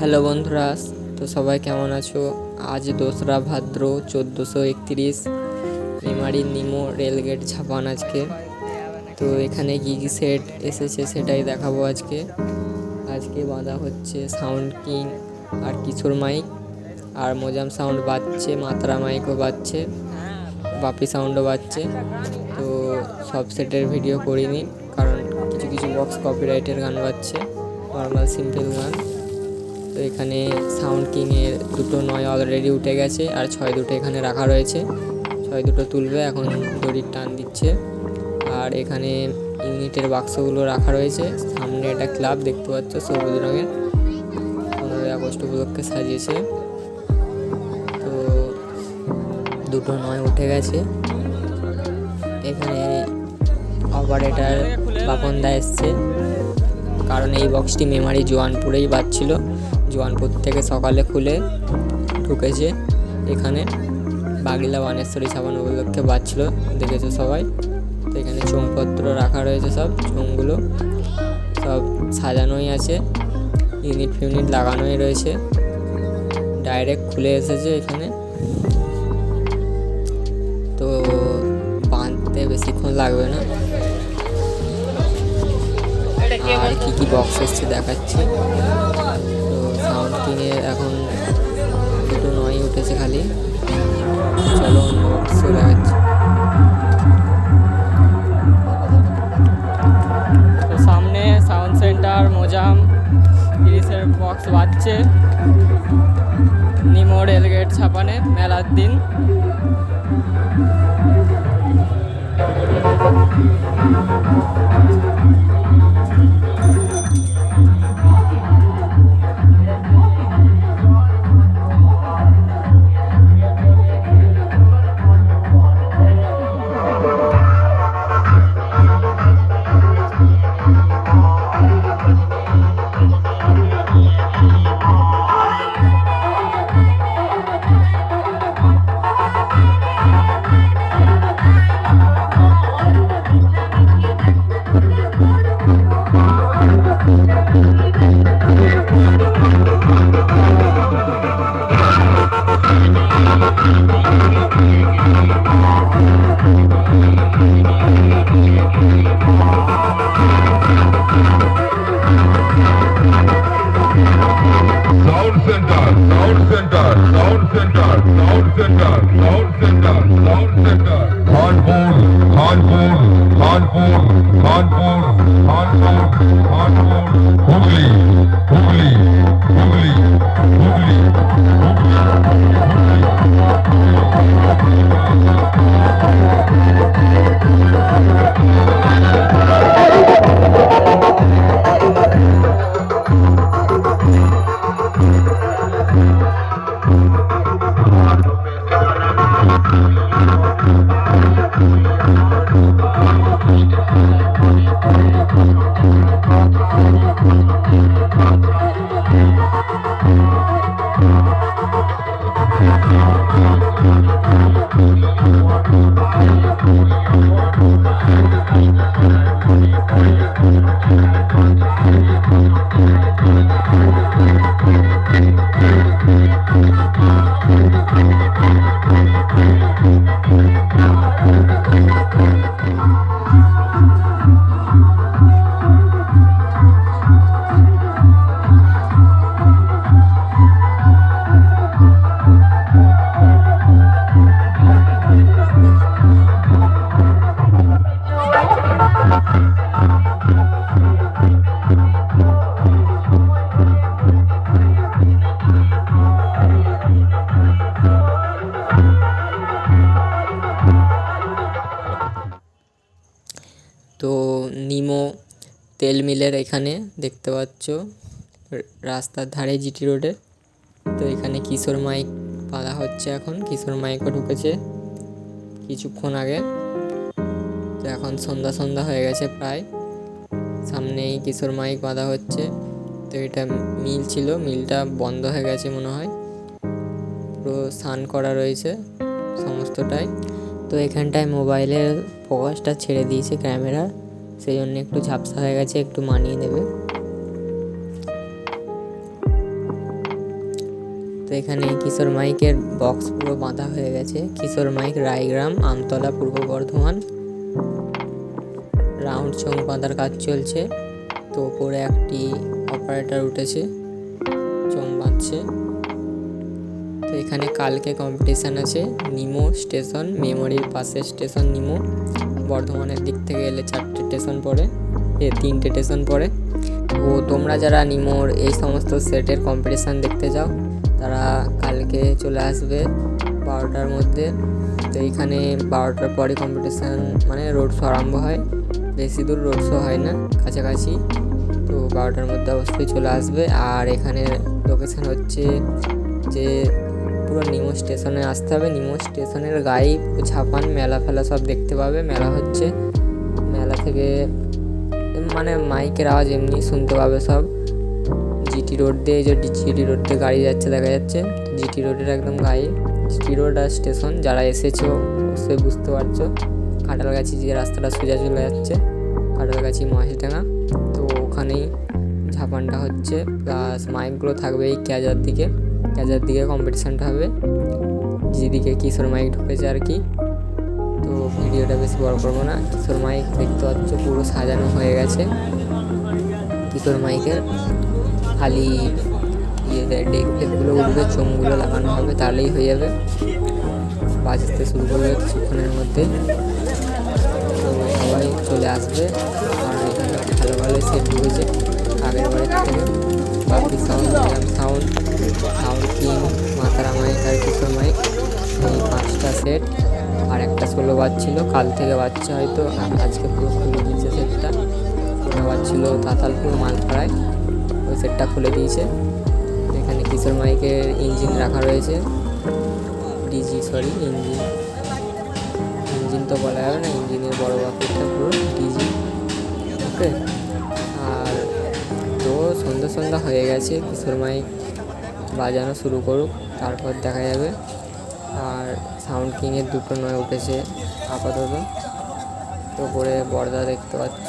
Hello বন্ধুরা, তো সবাই কেমন আছো? আজ দোসরা ভাদ্র চোদ্দোশো একত্রিশ মেমারি নিমো রেলগেট ছাপান আজকে। তো এখানে কী কী সেট এসেছে সেটাই দেখাবো আজকে। আজকে বাঁধা হচ্ছে সাউন্ড কিং আর কিশোর মাইক। আর মোজাম সাউন্ড বাজছে, মাত্রা মাইকও বাজছে, বাপি সাউন্ডও বাজছে। তো সব সেটের ভিডিও করিনি, কারণ কিছু কিছু বক্স কপিরাইটের গান বাজছে নর্মাল সিম্পল গান। তো এখানে সাউন্ড কিংয়ের দুটো নয় অলরেডি উঠে গেছে আর ছয় দুটো এখানে রাখা রয়েছে। ছয় দুটো তুলবে, এখন দড়ির টান দিচ্ছে। আর এখানে ইউনিটের বাক্সগুলো রাখা রয়েছে। সামনে একটা ক্লাব দেখতে পাচ্ছ, সবুজ রঙের। পনেরোই আগস্ট উপলক্ষে সাজিয়েছে। তো দুটো নয় উঠে গেছে। এখানে অপারেটার বাপনদা এসছে। কারণ এই বক্সটি মেমারি জোয়ানপুরেই বাজছিল। জোয়ানপুর থেকে সকালে খুলে ঢুকেছে। এখানে বাগিলা বানেশ্বরী সাবান উপলক্ষে বাজছিল, দেখেছ সবাই? তো এখানে চোঙপত্র রাখা রয়েছে সব, চোঙগুলো সব সাজানোই আছে, ইউনিট ফিউনিট লাগানোই রয়েছে। ডাইরেক্ট খুলে এসেছে এখানে। তো বাঁধতে বেশিক্ষণ লাগবে না। আর কি কি বক্স এসছে দেখাচ্ছি। কিনে এখন দুটো নয় উঠেছে খালি। চলো তো সামনে সাউন্ড সেন্টার মোজাম তিরিশের বক্স বাজছে। নিমো রেলগেট ছাপানে মেলার দিন। Sound center, Hooghly Hooghly Hooghly thank you নিমো তেল মিলের এখানে দেখতে পাচ্ছ। রাস্তার ধারে জিটি রোডে। তো এখানে কিশোর মাইক বাঁধা হচ্ছে এখন। কিশোর মাইকও ঢুকেছে কিছুক্ষণ আগে। তো এখন সন্ধ্যা সন্ধ্যা হয়ে গেছে প্রায়। সামনেই কিশোর মাইক বাঁধা হচ্ছে। তো এটা মিল ছিল। মিলটা বন্ধ হয়ে গেছে মনে হয়। পুরো স্নান করা রয়েছে সমস্তটাই। তো এখানটায় মোবাইলের ফোকাসটা ছেড়ে দিয়েছে ক্যামেরা। সেই জন্য একটু ঝাপসা হয়ে গেছে, একটু মানিয়ে নেবে। তো এখানে কিশোর মাইকের বক্স পুরো বাঁধা হয়ে গেছে। কিশোর মাইক, রায়গ্রাম, আমতলা, পূর্ব বর্ধমান। রাউন্ড চোং বাঁধার কাজ চলছে। তো ওপরে একটি অপারেটর উঠেছে চোং বাঁধছে। এখানে কালকে কম্পিটিশান আছে। নিমো স্টেশন মেমোরির পাশে স্টেশন নিমো। বর্ধমানের দিক থেকে এলে চারটে স্টেশন পড়ে, এ তিনটে স্টেশন পড়ে। ও তোমরা যারা নিমোর এই সমস্ত সেটের কম্পিটিশান দেখতে যাও, তারা কালকে চলে আসবে বারোটার মধ্যে। তো এইখানে বারোটার পরে কম্পিটিশান মানে রোড শো আরম্ভ হয়। বেশি দূর রোড শো হয় না, কাছাকাছি। তো বারোটার মধ্যে অবশ্যই চলে আসবে। আর এখানে লোকেশান হচ্ছে যে পুরো নিমো স্টেশনে আসতে হবে। নিমো স্টেশনের গায়ে ঝাপান, মেলা ফেলা সব দেখতে পাবে। মেলা হচ্ছে। মেলা থেকে মানে মাইকের আওয়াজ এমনি শুনতে পাবে সব। জিটি রোড দিয়ে যে জিটি রোড দিয়ে গাড়ি যাচ্ছে, দেখা যাচ্ছে। জিটি রোডের একদম গায়ে জিটি রোড আর স্টেশন, যারা এসেছ অবশ্যই বুঝতে পারছ। কাঁঠালগাছি যে রাস্তাটা সোজা চলে যাচ্ছে, কাঁঠালগাছি মহেশডাঙ্গা। তো ওখানেই ঝাপানটা হচ্ছে। প্লাস মাইকগুলো থাকবে এই ক্যাজার দিকে। ক্যাজার দিকে কম্পিটিশানটা হবে। যেদিকে কিশোর মাইক ঢুকেছে আর কি। তো ভিডিওটা বেশি বড় করব না। কিশোর মাইক দেখতে পাচ্ছ পুরো সাজানো হয়ে গেছে। কিশোর মাইকের খালি ইয়ে ডেক উঠবে চোঙগুলো লাগানো হবে, তাহলেই হয়ে যাবে। বাজাতে শুরু করবে কিছুক্ষণের মধ্যে। তো সবাই চলে আসবে। আর ভালো ভালো সেট ঢুকেছে। আগের বারের থেকে। বাপি সাউন্ড সেট। আর একটা ষোলো বাজছিল কাল থেকে বাচ্চা হয়তো আজকে পুরো খুলে দিয়েছে সেটটা। ওটা বাজছিল তাতালপুর মালপাড়ায়, ওই সেটটা খুলে দিয়েছে। এখানে কিশোর মাইকের ইঞ্জিন রাখা রয়েছে। DG, sorry, engine. ইঞ্জিন তো বলা যাবে না, ইঞ্জিনের বড় বাকিটা পুরো ডিজি। ওকে? আর তো সন্ধ্যা সন্ধ্যা হয়ে গেছে, কিশোর মাইক বাজানো শুরু করুক, তারপর দেখা যাবে। আর সাউন্ড কিংয়ের দুটো নয় উঠেছে আপাতত। তো করে বর্দা দেখতে পাচ্ছ।